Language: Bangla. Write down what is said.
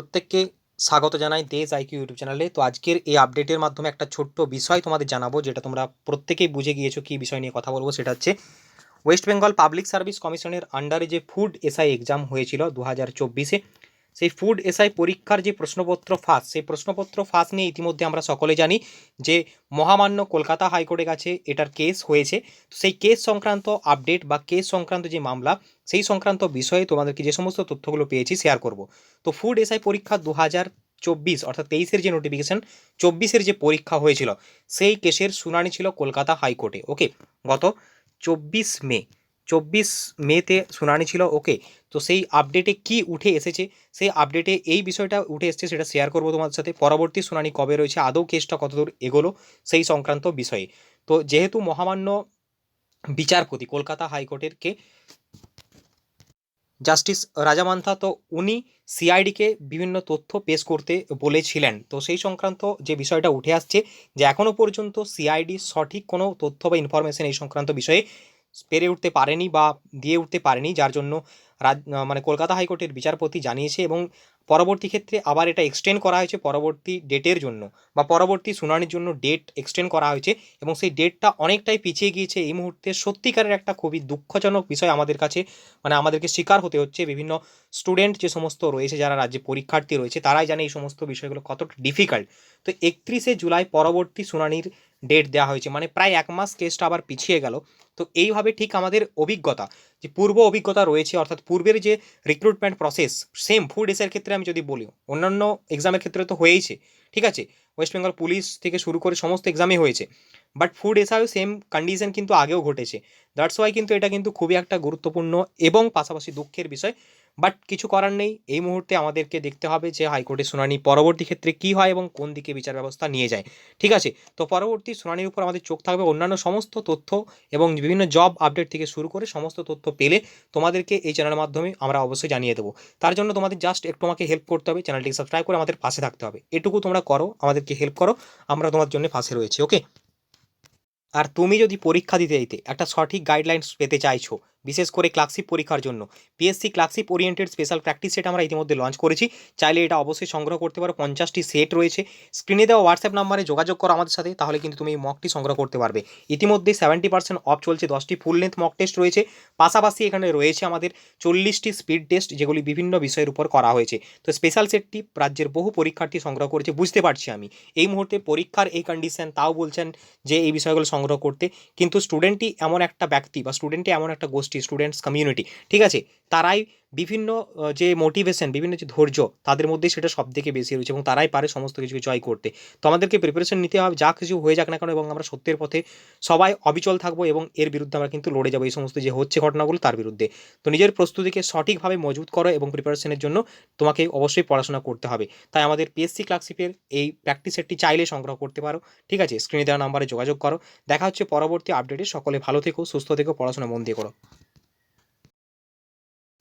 প্রত্যেককে স্বাগত জানাই দেশ আইকিউ ইউটিউব চ্যানেলে। তো আজকের এই আপডেটের মাধ্যমে একটা ছোট্ট বিষয় তোমাদের জানাব, যেটা তোমরা প্রত্যেকেই বুঝে গিয়েছো কী বিষয় নিয়ে কথা বলব, সেটা হচ্ছে ওয়েস্ট বেঙ্গল পাবলিক সার্ভিস কমিশনের আন্ডারে যে ফুড এসআই এক্সাম হয়েছিল দু হাজার চব্বিশে সেই ফুড এসআই পরীক্ষার যে প্রশ্নপত্র ফাঁস, সেই প্রশ্নপত্র ফাঁস নিয়ে ইতিমধ্যে আমরা সকলে জানি যে মহামান্য কলকাতা হাইকোর্টের কাছে এটার কেস হয়েছে। তো সেই কেস সংক্রান্ত আপডেট বা কেস সংক্রান্ত যে মামলা, সেই সংক্রান্ত বিষয়ে তোমাদেরকে যে সমস্ত তথ্যগুলো পেয়েছি শেয়ার করব। তো ফুড এসআই পরীক্ষা দু হাজার চব্বিশ, অর্থাৎ তেইশের যে নোটিফিকেশন চব্বিশের যে পরীক্ষা হয়েছিল, সেই কেসের শুনানি ছিল কলকাতা হাইকোর্টে। ওকে গত চব্বিশ মে। চব্বিশ মেতে শুনানি ছিল ওকে তো সেই আপডেটে কি উঠে এসেছে? সেই আপডেটে এই বিষয়টা উঠে এসেছে, সেটা শেয়ার করব তোমার সাথে। পরবর্তী শুনানি কবে রয়েছে? আদৌ কেসটা কতদূর এগোলো? সেই সংক্রান্ত বিষয়ে। তো যেহেতু মহামান্য বিচারপতি, কলকাতা হাইকোর্টের কে? জাস্টিস রাজামান্থা, তো উনি সিআইডিকে বিভিন্ন তথ্য পেশ করতে বলেছিলেন। তো সেই সংক্রান্ত যে বিষয়টা উঠে আসছে, যে এখনও পর্যন্ত সিআইডি সঠিক কোনো তথ্য বা ইনফরমেশন এই সংক্রান্ত বিষয়ে পেরে উঠতে পারেনি বা দিয়ে উঠতে পারেনি, যার জন্য মানে কলকাতা হাইকোর্টের বিচারপতি জানিয়েছে এবং পরবর্তী ক্ষেত্রে আবার এটা এক্সটেন্ড করা হয়েছে পরবর্তী ডেটের জন্য বা পরবর্তী শুনানির জন্য ডেট এক্সটেন্ড করা হয়েছে এবং সেই ডেটটা অনেকটাই পিছিয়ে গিয়েছে। এই মুহূর্তে সত্যিকারের একটা খুবই দুঃখজনক বিষয় আমাদের কাছে মানে আমাদেরকে শিকার হতে হচ্ছে। বিভিন্ন স্টুডেন্ট যে সমস্ত রয়েছে, যারা রাজ্যে পরীক্ষার্থী রয়েছে, তারাই জানে এই সমস্ত বিষয়গুলো কতটা ডিফিকাল্ট তো একত্রিশে জুলাই পরবর্তী শুনানির ডেট দেওয়া হয়েছে। মানে প্রায় এক মাস কেসটা আবার পিছিয়ে গেল। তো এইভাবে ঠিক আমাদের অভিজ্ঞতা, যে পূর্ব অভিজ্ঞতা রয়েছে, অর্থাৎ পূর্বের যে রিক্রুটমেন্ট প্রসেস সেম ফুড এসের ক্ষেত্রে আমি যদি বলি, অন্যান্য এক্সামের ক্ষেত্রে তো হয়েইছে, ঠিক আছে? ওয়েস্ট বেঙ্গল পুলিশ থেকে শুরু করে সমস্ত এক্সামই হয়েছে। But food SIO same condition কিন্তু আগেও ঘটেছে। দ্যাটস ওয়াই কিন্তু এটা কিন্তু খুবই একটা গুরুত্বপূর্ণ এবং পাশাপাশি দুঃখের বিষয়। বাট কিছু করার নেই। এই মুহূর্তে আমাদেরকে দেখতে হবে যে হাইকোর্টের শুনানি পরবর্তী ক্ষেত্রে কী হয় এবং কোন দিকে বিচার ব্যবস্থা নিয়ে যায়। ঠিক আছে? তো পরবর্তী শুনানির উপর আমাদের চোখ থাকবে অন্যান্য সমস্ত তথ্য এবং বিভিন্ন জব আপডেট থেকে শুরু করে সমস্ত তথ্য পেলে তোমাদেরকে এই চ্যানেলের মাধ্যমে আমরা অবশ্যই জানিয়ে দেবো। তার জন্য তোমাদের জাস্ট একটু আমাকে হেল্প করতে হবে। চ্যানেলটিকে সাবস্ক্রাইব করে আমাদের পাশে থাকতে হবে। এটুকু তোমরা করো, আমাদেরকে হেল্প করো। আমরা তোমার জন্য পাশে রয়েছি ওকে আর তুমি যদি পরীক্ষা দিতে দিতে একটা সঠিক গাইডলাইন্স পেতে চাইছো বিশেষ করে ক্লাসিক পরীক্ষার জন্য। PSC classic oriented special practice set আমরা ইতিমধ্যে লঞ্চ করেছি। চাইলে এটা অবশ্যই সংগ্রহ করতে পারো। পঞ্চাশটি সেট রয়েছে। স্ক্রিনে দেওয়া হোয়াটসঅ্যাপ নাম্বারে যোগাযোগ করো আমাদের সাথে, তাহলে কিন্তু তুমি এই মকটি সংগ্রহ করতে পারবে। ইতিমধ্যে সেভেন্টি পার্সেন্ট অফ চলছে, দশটি ফুল লেন্থ মক টেস্ট রয়েছে। পাশাপাশি এখানে রয়েছে আমাদের চল্লিশটি স্পিড টেস্ট যেগুলি বিভিন্ন বিষয়ের উপর করা হয়েছে। তো স্পেশাল সেটটি রাজ্যের বহু পরীক্ষার্থী সংগ্রহ করেছে, বুঝতে পারছি আমি। এই মুহূর্তে পরীক্ষার এই কন্ডিশন তাও বলছেন যে এই বিষয়গুলো সংগ্রহ করতে। কিন্তু স্টুডেন্টই এমন একটা ব্যক্তি বা স্টুডেন্টই এমন একটা গোষ্ঠী স্টুডেন্টস কমিউনিটি ঠিক আছে তারাই বিভিন্ন যে মোটিভেশন বিভিন্ন যে ধৈর্য, তাদের মধ্যে সেটা সব থেকে বেশি রয়েছে এবং তারাই পারে সমস্ত কিছুকে জয় করতে। তো আমাদেরকে প্রিপারেশন নিতে হবে, যা কিছু হয়ে যাক না কেন এবং আমরা সত্যের পথে সবাই অবিচল থাকব এবং এর বিরুদ্ধে আমরা কিন্তু লড়ে যাব। এই সমস্ত যে হচ্ছে ঘটনাগুলো তার বিরুদ্ধে। তো নিজের প্রস্তুতিকে সঠিকভাবে মজবুত করো এবং প্রিপারেশনের জন্য তোমাকে অবশ্যই পড়াশোনা করতে হবে। তাই আমাদের পিএসসি ক্লাসিপের এই প্র্যাকটিস সেটটি চাইলে সংগ্রহ করতে পারো। ঠিক আছে? স্ক্রিনে দেওয়া নাম্বারে যোগাযোগ করো। দেখা হচ্ছে পরবর্তী আপডেটে সকলে ভালো থেকো, সুস্থ থেকো, পড়াশোনা মন দিয়ে করো।